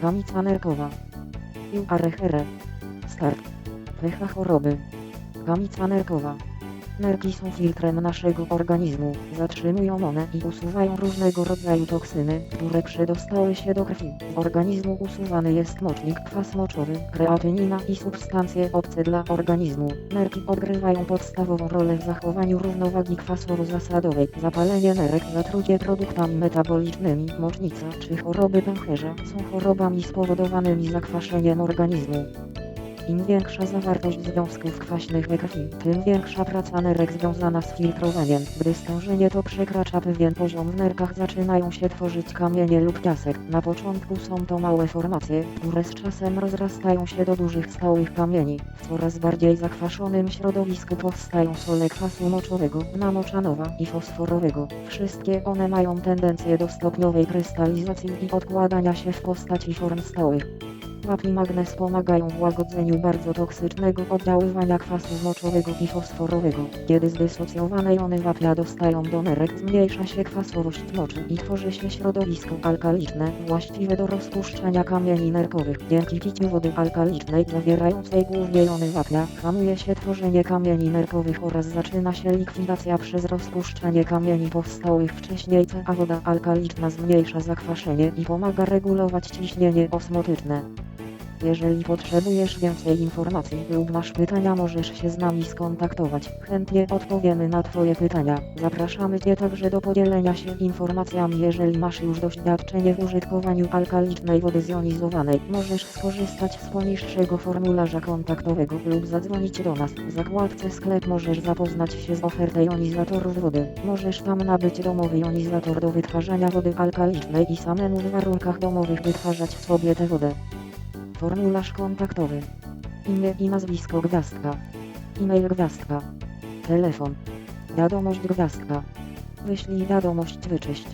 Kamica nerkowa. URHR. Start. Pycha choroby. Kamica nerkowa. Nerki są filtrem naszego organizmu, zatrzymują one i usuwają różnego rodzaju toksyny, które przedostały się do krwi. Z organizmu usuwany jest mocznik, kwas moczowy, kreatynina i substancje obce dla organizmu. Nerki odgrywają podstawową rolę w zachowaniu równowagi kwasowo-zasadowej. Zapalenie nerek, zatrucie produktami metabolicznymi, mocznica czy choroby pęcherza są chorobami spowodowanymi zakwaszeniem organizmu. Im większa zawartość związków kwaśnych krwi, tym większa praca nerek związana z filtrowaniem. Gdy stężenie to przekracza pewien poziom w nerkach zaczynają się tworzyć kamienie lub piasek. Na początku są to małe formacje, które z czasem rozrastają się do dużych stałych kamieni. W coraz bardziej zakwaszonym środowisku powstają sole kwasu moczowego, namoczanowa i fosforowego. Wszystkie one mają tendencję do stopniowej krystalizacji i odkładania się w postaci form stałych. Wapń i magnez pomagają w łagodzeniu bardzo toksycznego oddziaływania kwasu moczowego i fosforowego. Kiedy zdysocjowane jony wapnia dostają do nerek zmniejsza się kwasowość moczy i tworzy się środowisko alkaliczne, właściwe do rozpuszczania kamieni nerkowych. Dzięki piciu wody alkalicznej zawierającej głównie jony wapnia, hamuje się tworzenie kamieni nerkowych oraz zaczyna się likwidacja przez rozpuszczanie kamieni powstałych wcześniej, a woda alkaliczna zmniejsza zakwaszenie i pomaga regulować ciśnienie osmotyczne. Jeżeli potrzebujesz więcej informacji lub masz pytania możesz się z nami skontaktować. Chętnie odpowiemy na Twoje pytania. Zapraszamy Cię także do podzielenia się informacjami jeżeli masz już doświadczenie w użytkowaniu alkalicznej wody zjonizowanej. Możesz skorzystać z poniższego formularza kontaktowego lub zadzwonić do nas. W zakładce sklep możesz zapoznać się z ofertą jonizatorów wody. Możesz tam nabyć domowy jonizator do wytwarzania wody alkalicznej i samemu w warunkach domowych wytwarzać sobie tę wodę. Formularz kontaktowy. Imię i nazwisko gwiazdka. E-mail gwiazdka. Telefon. Wiadomość gwiazdka. Wyślij wiadomość wyczyść.